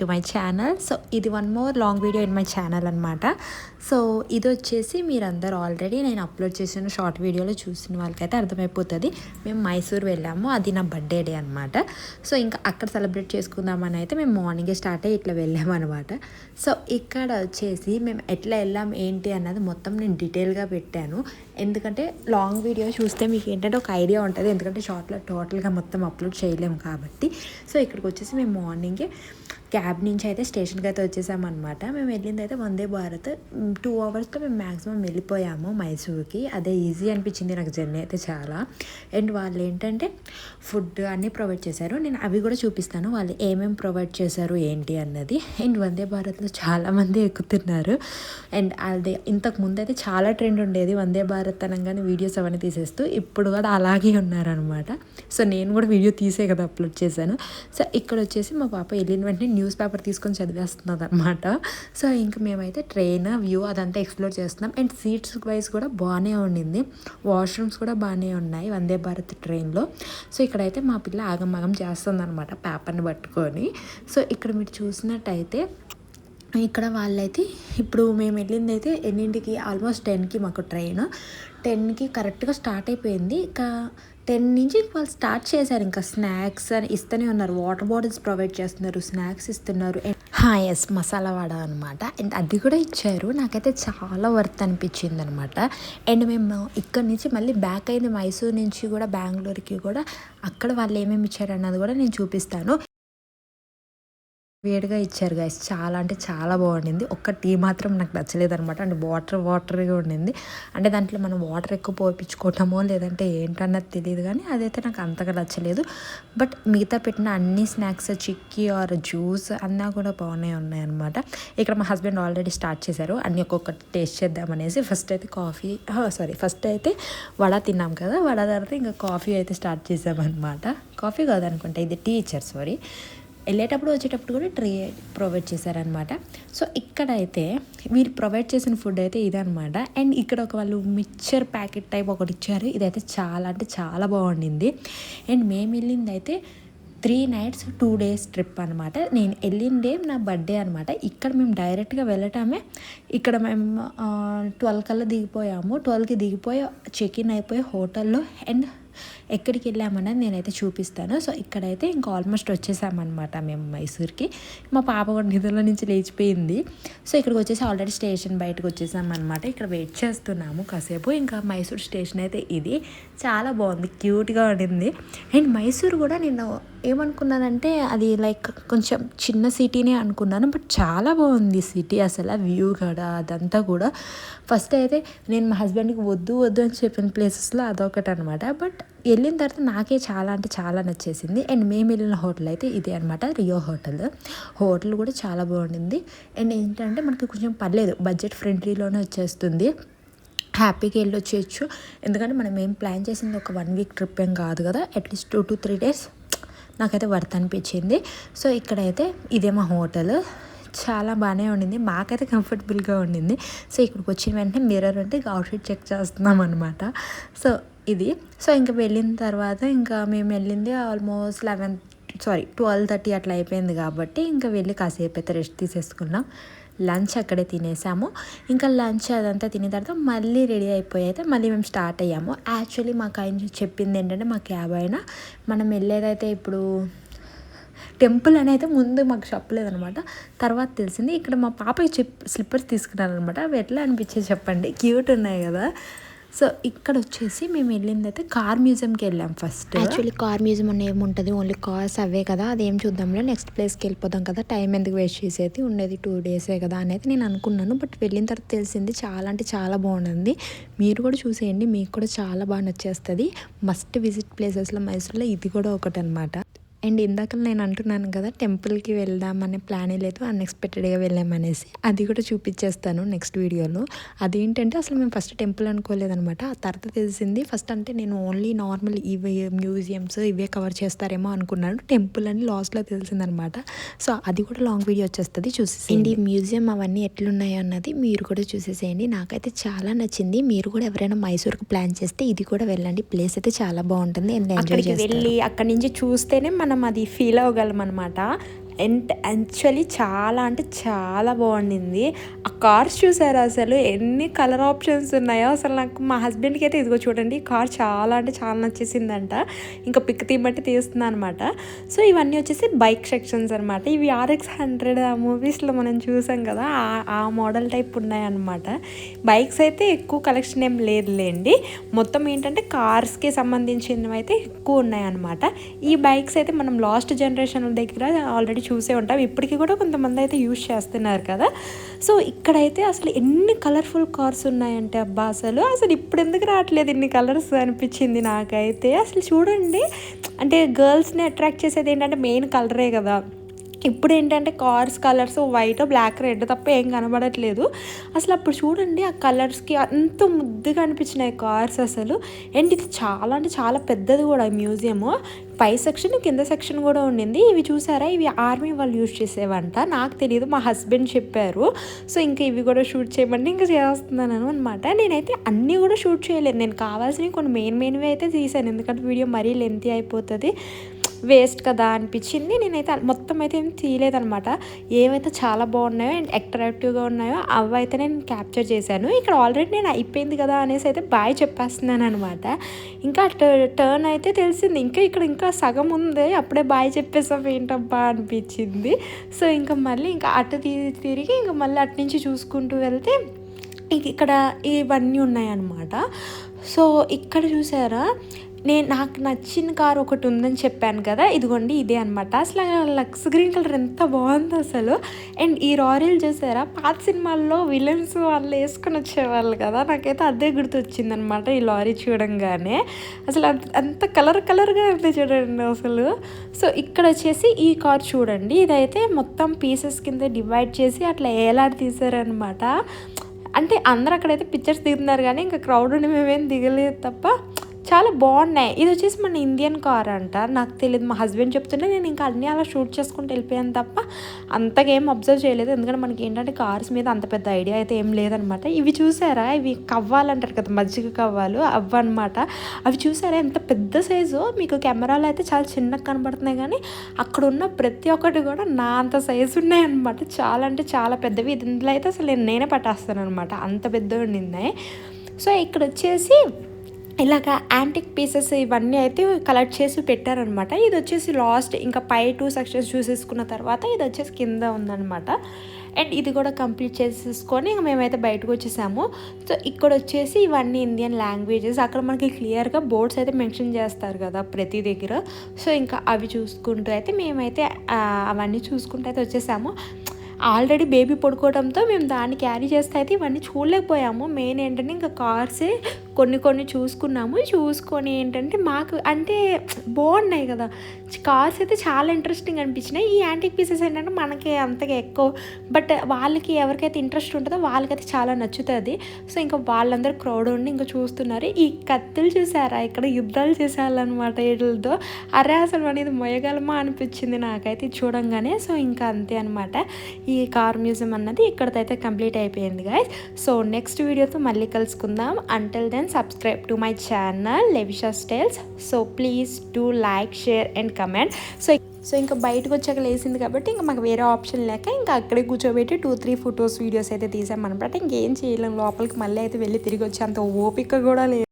To my channel so ఇది one more long video in my channel అనమాట so ఇది వచ్చేసి మీరందరూ ఆల్రెడీ నేను అప్లోడ్ చేసిన షార్ట్ వీడియోలో చూసిన వాళ్ళకైతే అర్థమైపోతుంది. మేము మైసూర్ వెళ్ళాము. అది నా బర్త్డే డే అనమాట సో ఇంకా అక్కడ సెలబ్రేట్ చేసుకుందామని అయితే మేము మార్నింగే స్టార్ట్ అయ్యి ఇట్లా వెళ్ళామన్నమాట సో ఇక్కడ వచ్చేసి మేము ఎట్లా వెళ్ళాం ఏంటి అన్నది మొత్తం నేను డీటెయిల్గా పెట్టాను. ఎందుకంటే లాంగ్ వీడియో చూస్తే మీకు ఏంటంటే ఒక ఐడియా ఉంటుంది. ఎందుకంటే షార్ట్లో టోటల్గా మొత్తం అప్లోడ్ చేయలేము కాబట్టి. సో ఇక్కడికి వచ్చేసి మేము మార్నింగే క్యాబ్ నుంచి అయితే స్టేషన్కి అయితే వచ్చేసామన్నమాట. మేము వెళ్ళింది అయితే వందే భారత్. టూ అవర్స్లో మేము మ్యాక్సిమం వెళ్ళిపోయాము మైసూర్కి. అదే ఈజీ అనిపించింది నాకు జర్నీ అయితే చాలా. అండ్ వాళ్ళు ఏంటంటే ఫుడ్ అన్నీ ప్రొవైడ్ చేశారు. నేను అవి కూడా చూపిస్తాను. వాళ్ళు ఏమేమి ప్రొవైడ్ చేశారు ఏంటి అన్నది. అండ్ వందే భారత్లో చాలామంది ఎక్కుతున్నారు. అండ్ అది ఇంతకు ముందు అయితే చాలా ట్రెండ్ ఉండేది. వందే భారత్ అనగానే వీడియోస్ అవన్నీ తీసేస్తూ ఇప్పుడు కూడా అలాగే ఉన్నారనమాట సో నేను కూడా వీడియో తీసే కదా అప్లోడ్ చేశాను. సో ఇక్కడ వచ్చేసి మా పాప వెళ్ళిన వెంటనే న్యూస్ పేపర్ తీసుకొని చదివేస్తున్నది అనమాట సో ఇంకా మేమైతే ట్రైన్ వ్యూ అదంతా ఎక్స్ప్లోర్ చేస్తున్నాం. అండ్ సీట్స్ వైజ్ కూడా బాగానే ఉండింది. వాష్రూమ్స్ కూడా బాగానే ఉన్నాయి వందే భారత్ ట్రైన్లో. సో ఇక్కడైతే మా పిల్ల ఆగమాగం చేస్తుంది అనమాట పేపర్ని పట్టుకొని. సో ఇక్కడ మీరు చూసినట్టయితే ఇక్కడ వాళ్ళైతే ఇప్పుడు మేము వెళ్ళింది అయితే ఎన్నింటికి? ఆల్మోస్ట్ టెన్కి మాకు ట్రైన్. టెన్కి కరెక్ట్గా స్టార్ట్ అయిపోయింది. ఇంకా టెన్ నుంచి వాళ్ళు స్టార్ట్ చేశారు ఇంకా స్నాక్స్ అని ఇస్తూనే ఉన్నారు. వాటర్ బాటిల్స్ ప్రొవైడ్ చేస్తున్నారు. స్నాక్స్ ఇస్తున్నారు. ఎస్ మసాలా వడ అనమాట అండ్ అది కూడా ఇచ్చారు. నాకైతే చాలా వర్త్ అనిపించింది అనమాట అండ్ మేము ఇక్కడ నుంచి మళ్ళీ బ్యాక్ అయింది మైసూర్ నుంచి కూడా బెంగళూరుకి కూడా. అక్కడ వాళ్ళు ఏమేమి ఇచ్చారు అన్నది కూడా నేను చూపిస్తాను. వేడిగా ఇచ్చారు గాయస్ చాలా అంటే చాలా బాగుండింది. ఒక్క టీ మాత్రం నాకు నచ్చలేదు అనమాట అంటే వాటర్ వాటర్గా ఉండింది. అంటే దాంట్లో మనం వాటర్ ఎక్కువ పోపించుకోవటమో లేదంటే ఏంటన్నది తెలియదు కానీ అదైతే నాకు అంతగా నచ్చలేదు. బట్ మిగతా పెట్టిన అన్ని స్నాక్స్ చిక్కీ ఆర్ జ్యూస్ అన్నా కూడా బాగానే ఉన్నాయన్నమాట. ఇక్కడ మా హస్బెండ్ ఆల్రెడీ స్టార్ట్ చేశారు. అన్ని ఒక్కొక్కటి టేస్ట్ చేద్దామనేసి ఫస్ట్ అయితే కాఫీ సారీ ఫస్ట్ అయితే వడ తిన్నాం కదా. వడ తర్వాత ఇంకా కాఫీ అయితే స్టార్ట్ చేసామన్నమాట. కాఫీ కాదనుకుంటా ఇది టీ ఇచ్చారు సారీ వెళ్ళేటప్పుడు వచ్చేటప్పుడు కూడా ట్రే ప్రొవైడ్ చేశారనమాట సో ఇక్కడ అయితే ప్రొవైడ్ చేసిన ఫుడ్ అయితే ఇదనమాట అండ్ ఇక్కడ ఒక వాళ్ళు మిక్చర్ ప్యాకెట్ టైప్ ఒకటి ఇచ్చారు. ఇదైతే చాలా అంటే చాలా బాగుండింది. అండ్ మేము వెళ్ళింది అయితే three nights two days trip అనమాట నేను వెళ్ళిన డే నా బర్త్డే అనమాట ఇక్కడ మేము డైరెక్ట్గా వెళ్ళటమే. ఇక్కడ మేము ట్వెల్వ్ కల్లా దిగిపోయాము. ట్వెల్వ్కి దిగిపోయి చెక్ ఇన్ అయిపోయి హోటల్లో అండ్ ఎక్కడికి వెళ్ళామన్నది నేనైతే చూపిస్తాను. సో ఇక్కడైతే ఇంకా ఆల్మోస్ట్ వచ్చేసామన్నమాట మేము మైసూర్కి. మా పాప కూడా నిధుల నుంచి లేచిపోయింది. సో ఇక్కడికి వచ్చేసి ఆల్రెడీ స్టేషన్ బయటకు వచ్చేసామన్నమాట. ఇక్కడ వెయిట్ చేస్తున్నాము కాసేపు. ఇంకా మైసూర్ స్టేషన్ అయితే ఇది. చాలా బాగుంది. క్యూట్గా ఉండింది. అండ్ మైసూర్ కూడా నేను ఏమనుకున్నానంటే అది లైక్ కొంచెం చిన్న సిటీనే అనుకున్నాను. బట్ చాలా బాగుంది సిటీ అసలు. వ్యూ కూడా అదంతా కూడా. ఫస్ట్ అయితే నేను మా హస్బెండ్కి వద్దు వద్దు అని చెప్పిన ప్లేసెస్లో అదొకటి అనమాట బట్ వెళ్ళిన తర్వాత నాకే చాలా అంటే చాలా నచ్చేసింది. అండ్ మేము వెళ్ళిన హోటల్ అయితే ఇదే అనమాట రియో హోటల్. హోటల్ కూడా చాలా బాగుండింది. అండ్ ఏంటంటే మనకి కొంచెం పర్లేదు బడ్జెట్ ఫ్రెండ్లీలోనే వచ్చేస్తుంది. హ్యాపీగా వెళ్ళొచ్చేయచ్చు. ఎందుకంటే మనం ఏం ప్లాన్ చేసింది ఒక వన్ వీక్ ట్రిప్ ఏం కాదు కదా at least two to three days నాకైతే వర్త్ అనిపించింది. సో ఇక్కడైతే ఇదే మా హోటల్. చాలా బాగానే ఉండింది మాకైతే కంఫర్టబుల్గా ఉండింది. సో ఇక్కడికి వచ్చిన వెంటనే మిర్రర్ ఉంటే అవుట్ఫిట్ చెక్ చేస్తున్నాం అనమాట సో ఇది. సో ఇంకా వెళ్ళిన తర్వాత ఇంకా మేము వెళ్ళింది almost eleven sorry twelve thirty అట్లా అయిపోయింది కాబట్టి ఇంకా వెళ్ళి కాసేపు అయితే రెస్ట్ తీసేసుకున్నాం. లంచ్ అక్కడే తినేసాము. ఇంకా లంచ్ అదంతా తిన్న తర్వాత మళ్ళీ రెడీ అయిపోయి అయితే మళ్ళీ మేము స్టార్ట్ అయ్యాము. యాక్చువల్లీ మాకు ఆయన చెప్పింది ఏంటంటే మా క్యాబ్ అయినా మనం వెళ్ళేదైతే ఇప్పుడు టెంపుల్ అని అయితే ముందు మాకు చెప్పలేదనమాట తర్వాత తెలిసింది. ఇక్కడ మా పాపకి చెప్ స్లిప్పర్స్ తీసుకున్నారనమాట అవి ఎట్లా అనిపించే చెప్పండి? క్యూట్ ఉన్నాయి కదా. సో ఇక్కడ వచ్చేసి మేము వెళ్ళింది అయితే కార్ మ్యూజియంకి వెళ్ళాం ఫస్ట్. యాక్చువల్లీ కార్ మ్యూజియం అని ఏముంటుంది ఓన్లీ కార్స్ అవే కదా అదేం చూద్దాంలే నెక్స్ట్ ప్లేస్కి వెళ్ళిపోదాం కదా టైం ఎందుకు వేస్ట్ చేసేది ఉండేది టూ డేసే కదా అనేది నేను అనుకున్నాను బట్ వెళ్ళిన తర్వాత తెలిసింది చాలా అంటే చాలా బాగుంది మీరు కూడా చూసేయండి మీకు కూడా చాలా బాగా నచ్చేస్తుంది. మస్ట్ విజిట్ ప్లేసెస్లో మైసూర్లో ఇది కూడా ఒకటి అనమాట అండ్ ఇందాక నేను అంటున్నాను కదా టెంపుల్కి వెళ్దామనే ప్లానే లేదు అన్ఎక్స్పెక్టెడ్గా వెళ్ళామనేసి అది కూడా చూపించేస్తాను నెక్స్ట్ వీడియోలో. అదేంటంటే అసలు మేము ఫస్ట్ టెంపుల్ అనుకోలేదనమాట. ఆ తర్వాత తెలిసింది ఫస్ట్ అంటే నేను ఓన్లీ నార్మల్ ఇవి మ్యూజియంస్ ఇవే కవర్ చేస్తారేమో అనుకున్నాను. టెంపుల్ అని లాస్ట్లో తెలిసిందనమాట. సో అది కూడా లాంగ్ వీడియో వచ్చేస్తుంది చూసేసేయండి. ఈ మ్యూజియం అవన్నీ ఎట్లున్నాయో అన్నది మీరు కూడా చూసేసేయండి. నాకైతే చాలా నచ్చింది. మీరు కూడా ఎవరైనా మైసూర్కి ప్లాన్ చేస్తే ఇది కూడా వెళ్ళండి. ప్లేస్ అయితే చాలా బాగుంటుంది అండ్ ఎంజాయ్ చేస్తారు. వెళ్ళి అక్కడి నుంచి చూస్తేనే మనం అది ఫీల్ అవ్వగలం అనమాట అండ్ యాక్చువల్లీ చాలా అంటే చాలా బాగుండింది. ఆ కార్స్ చూసారు అసలు? ఎన్ని కలర్ ఆప్షన్స్ ఉన్నాయో? అసలు నాకు మా హస్బెండ్కి అయితే ఇదిగో చూడండి కార్ చాలా అంటే చాలా నచ్చేసిందంట. ఇంకా పిక్ తీయబట్టి తీస్తున్నాను అనమాట సో ఇవన్నీ వచ్చేసి బైక్ సెక్షన్స్ అనమాట ఇవి ఆర్ఎక్స్ హండ్రెడ్ ఆ మూవీస్లో మనం చూసాం కదా ఆ- ఆ మోడల్ టైప్ ఉన్నాయన్నమాట. బైక్స్ అయితే ఎక్కువ కలెక్షన్ ఏం లేదులేండి. మొత్తం ఏంటంటే కార్స్కి సంబంధించినవి అయితే ఎక్కువ ఉన్నాయన్నమాట. ఈ బైక్స్ అయితే మనం లాస్ట్ జనరేషన్ దగ్గర ఆల్రెడీ చూసే ఉంటాం. ఇప్పటికీ కూడా కొంతమంది అయితే యూజ్ చేస్తున్నారు కదా. సో ఇక్కడైతే అసలు ఎన్ని కలర్ఫుల్ కార్స్ ఉన్నాయంటే అబ్బా అసలు. అసలు ఇప్పుడు ఎందుకు రావట్లేదు ఇన్ని కలర్స్ అనిపించింది నాకైతే. అసలు చూడండి. అంటే గర్ల్స్ని అట్రాక్ట్ చేసేది ఏంటంటే మెయిన్ కలరే కదా. ఇప్పుడు ఏంటంటే cars colours white black red తప్ప ఏం కనబడట్లేదు. అసలు అప్పుడు చూడండి ఆ కలర్స్కి అంత ముద్దుగా అనిపించినాయి కార్స్ అసలు. అండ్ ఇది చాలా అంటే చాలా పెద్దది కూడా మ్యూజియము పై సెక్షన్ కింద సెక్షన్ కూడా ఉండింది. ఇవి చూసారా? ఇవి ఆర్మీ వాళ్ళు యూజ్ చేసేవంట. నాకు తెలియదు మా హస్బెండ్ చెప్పారు. సో ఇంకా ఇవి కూడా షూట్ చేయమంటే ఇంకా చేస్తున్నాను అనమాట నేనైతే అన్నీ కూడా షూట్ చేయలేదు. నేను కావాల్సినవి కొన్ని మెయిన్ మెయిన్వి అయితే తీసాను. ఎందుకంటే వీడియో మరీ లెంతీ అయిపోతుంది. వేస్ట్ కదా అనిపించింది. నేనైతే మొత్తం అయితే ఏం తీయలేదనమాట. ఏవైతే చాలా బాగున్నాయో అండ్ అట్రాక్టివ్గా ఉన్నాయో అవి అయితే నేను క్యాప్చర్ చేశాను. ఇక్కడ ఆల్రెడీ నేను అయిపోయింది కదా అనేసి అయితే బాయ్ చెప్పేస్తున్నాను అనమాట ఇంకా టర్న్ అయితే తెలిసింది. ఇంకా ఇక్కడ ఇంకా సగం ఉంది. అప్పుడే బాయ్ చెప్పేసాం ఏంటబ్బా అనిపించింది. సో ఇంకా మళ్ళీ ఇంకా అటు తిరిగి ఇంకా మళ్ళీ అటు నుంచి చూసుకుంటూ వెళ్తే ఇంక ఇక్కడ ఇవన్నీ ఉన్నాయన్నమాట సో ఇక్కడ చూసారా? నేను నాకు నచ్చిన కార్ ఒకటి ఉందని చెప్పాను కదా ఇదిగోండి ఇదే అనమాట అసలు లక్స్ గ్రీన్ కలర్ ఎంత బాగుంది అసలు. అండ్ ఈ రాయల్ చూసారా పాత సినిమాల్లో విలన్స్ వాళ్ళు వేసుకొని వచ్చేవాళ్ళు కదా నాకైతే అదే గుర్తొచ్చింది అనమాట ఈ లారీ చూడంగానే. అసలు అంత అంత కలర్ కలర్గా ఉంది చూడండి అసలు. సో ఇక్కడ వచ్చేసి ఈ కార్ చూడండి ఇదైతే మొత్తం పీసెస్ కింద డివైడ్ చేసి అట్లా ఏలాడి తీసారనమాట అంటే అందరు అక్కడైతే పిక్చర్స్ దిగుతున్నారు కానీ ఇంకా క్రౌడ్ ఉండి మేమేం దిగలేదు తప్ప చాలా బాగున్నాయి. ఇది వచ్చేసి మన ఇండియన్ కార్ అంట. నాకు తెలియదు మా హస్బెండ్ చెప్తుంటే నేను ఇంకా అన్నీ అలా షూట్ చేసుకుంటూ వెళ్ళిపోయాను తప్ప అంతగా ఏం అబ్జర్వ్ చేయలేదు. ఎందుకంటే మనకి ఏంటంటే కార్స్ మీద అంత పెద్ద ఐడియా అయితే ఏం లేదనమాట. ఇవి చూసారా? ఇవి కవ్వాలంటారు కదా మజ్జిగ కవ్వాలు అవ్వన్నమాట అవి చూసారా? ఎంత పెద్ద సైజు మీకు కెమెరాలో అయితే చాలా చిన్నగా కనబడుతున్నాయి కానీ అక్కడ ఉన్న ప్రతి ఒక్కటి కూడా నా అంత సైజు ఉన్నాయన్నమాట చాలా అంటే చాలా పెద్దవి. ఇది ఇందులో అయితే అసలు నేను నేనే పట్టేస్తాను అనమాట అంత పెద్దవి ఉన్నాయి సో ఇక్కడ వచ్చేసి ఇలాగ యాంటిక్ పీసెస్ ఇవన్నీ అయితే కలెక్ట్ చేసి పెట్టారనమాట. ఇది వచ్చేసి లాస్ట్ ఇంకా పై టూ సెక్షన్స్ చూసేసుకున్న తర్వాత ఇది వచ్చేసి కింద ఉందన్నమాట అండ్ ఇది కూడా కంప్లీట్ చేసేసుకొని ఇంకా మేమైతే బయటకు వచ్చేసాము. సో ఇక్కడ వచ్చేసి ఇవన్నీ ఇండియన్ లాంగ్వేజెస్ అక్కడ మనకి క్లియర్గా బోర్డ్స్ అయితే మెన్షన్ చేస్తారు కదా ప్రతి దగ్గర. సో ఇంకా అవి చూసుకుంటూ అయితే మేమైతే అవన్నీ చూసుకుంటూ అయితే వచ్చేసాము. ఆల్రెడీ బేబీ పడుకోవడంతో మేము దాన్ని క్యారీ చేస్తే అయితే ఇవన్నీ చూడలేకపోయాము. మెయిన్ ఏంటంటే ఇంకా కార్సే కొన్ని కొన్ని చూసుకున్నాము. చూసుకొని ఏంటంటే మాకు అంటే బాగున్నాయి కదా. కార్స్ అయితే చాలా ఇంట్రెస్టింగ్ అనిపించినాయి. ఈ యాంటిక్ పీసెస్ ఏంటంటే మనకి అంతగా ఎక్కువ. బట్ వాళ్ళకి ఎవరికైతే ఇంట్రెస్ట్ ఉంటుందో వాళ్ళకైతే చాలా నచ్చుతుంది. సో ఇంకా వాళ్ళందరూ క్రౌడ్ ఉండి ఇంకా చూస్తున్నారు. ఈ కత్తులు చూసారా? ఇక్కడ యుద్ధాలు చేసేయాలన్నమాట వీటితో అరే అసలు మన ఇది మొయ్యగలమా అనిపించింది నాకైతే చూడంగానే. సో ఇంకా అంతే అనమాట ఈ కార్ మ్యూజియం అన్నది ఇక్కడైతే కంప్లీట్ అయిపోయింది గాయస్ సో నెక్స్ట్ వీడియోతో మళ్ళీ కలుసుకుందాం. Until then subscribe to my channel Levisha styles so please to like share and comment so so ఇంకా బయటకు వచ్చాక లేసింది కాబట్టి ఇంకా మాకు వేరే ఆప్షన్ లేక ఇంకా అక్కడే కూర్చోబెట్టి టూ త్రీ ఫొటోస్ వీడియోస్ అయితే తీసామన్నమాట ఇంకేం చేయలేం లోపలికి మళ్ళీ అయితే వెళ్ళి తిరిగి వచ్చి అంత ఓపిక కూడా లేదు.